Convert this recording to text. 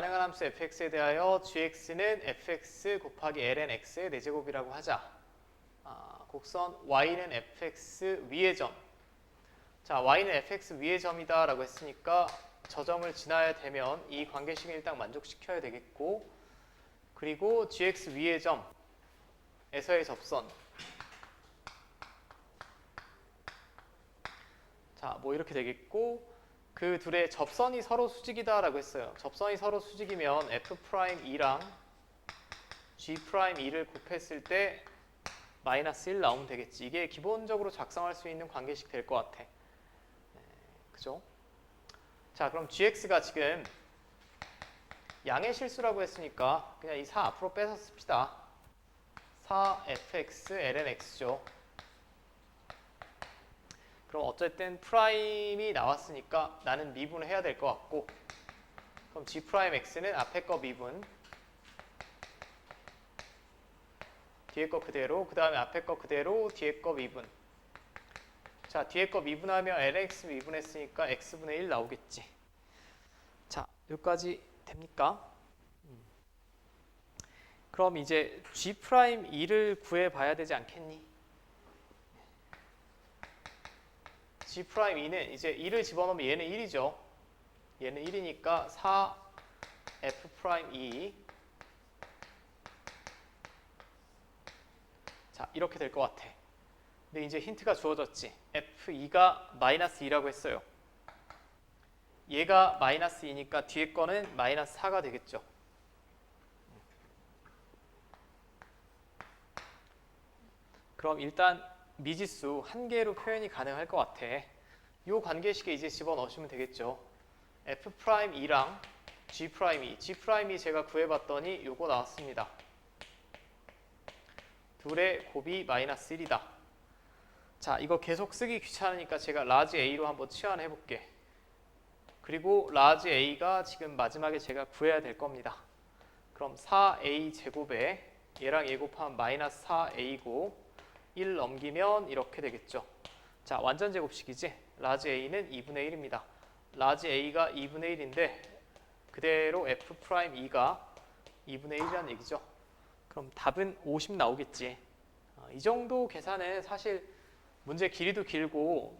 가능한 함수 fx에 대하여 gx는 fx 곱하기 ln x의 4제곱이라고 하자. 아, 곡선 y는 fx 위의 점. 자, y는 fx 위의 점이다 라고 했으니까 저 점을 지나야 되면 이 관계식을 일단 만족시켜야 되겠고 그리고 gx 위의 점에서의 접선 자, 뭐 이렇게 되겠고 그 둘의 접선이 서로 수직이다라고 했어요. 접선이 서로 수직이면 f 프라임 2랑 g 프라임 2를 곱했을 때 마이너스 1 나오면 되겠지. 이게 기본적으로 작성할 수 있는 관계식 될 것 같아. 네, 그죠? 자, 그럼 gx가 지금 양의 실수라고 했으니까 그냥 이 4 앞으로 빼서 씁시다. 4fx ln x죠. 그럼 어쨌든 프라임이 나왔으니까 나는 미분을 해야 될 것 같고 그럼 g 프라임 x는 앞에 거 미분 뒤에 거 그대로 그 다음에 앞에 거 그대로 뒤에 거 미분 자 뒤에 거 미분하면 lx 미분했으니까 x분의 1 나오겠지 자 여기까지 됩니까? 음. 그럼 이제 g 프라임 2를 구해봐야 되지 않겠니? G 프라임 2는 이제 2를 집어넣으면 얘는 1이죠. 얘는 1이니까 4 f 프라임 2 자, 이렇게 될 것 같아. 근데 이제 힌트가 주어졌지. f2가 마이너스 2라고 했어요. 얘가 마이너스 2니까 뒤에 거는 마이너스 4가 되겠죠. 그럼 일단 미지수 한 개로 표현이 가능할 것 같아. 이 관계식에 이제 집어넣으시면 되겠죠. f 프라임 2랑 g 프라임 2. g 프라임 2 제가 구해봤더니 요거 나왔습니다. 둘의 곱이 마이너스 1이다. 자, 이거 계속 쓰기 귀찮으니까 제가 라지 a로 한번 치환해 볼게. 그리고 라지 a가 지금 마지막에 제가 구해야 될 겁니다. 그럼 4a 제곱에 얘랑 얘 곱하면 마이너스 4a고 1 넘기면 이렇게 되겠죠. 자, 완전 제곱식이지. 라지 a는 2분의 1입니다. 라지 a가 2분의 1인데 그대로 f 프라임 2가 2분의 1이라는 얘기죠. 그럼 답은 50 나오겠지. 어, 이 정도 계산은 사실 문제 길이도 길고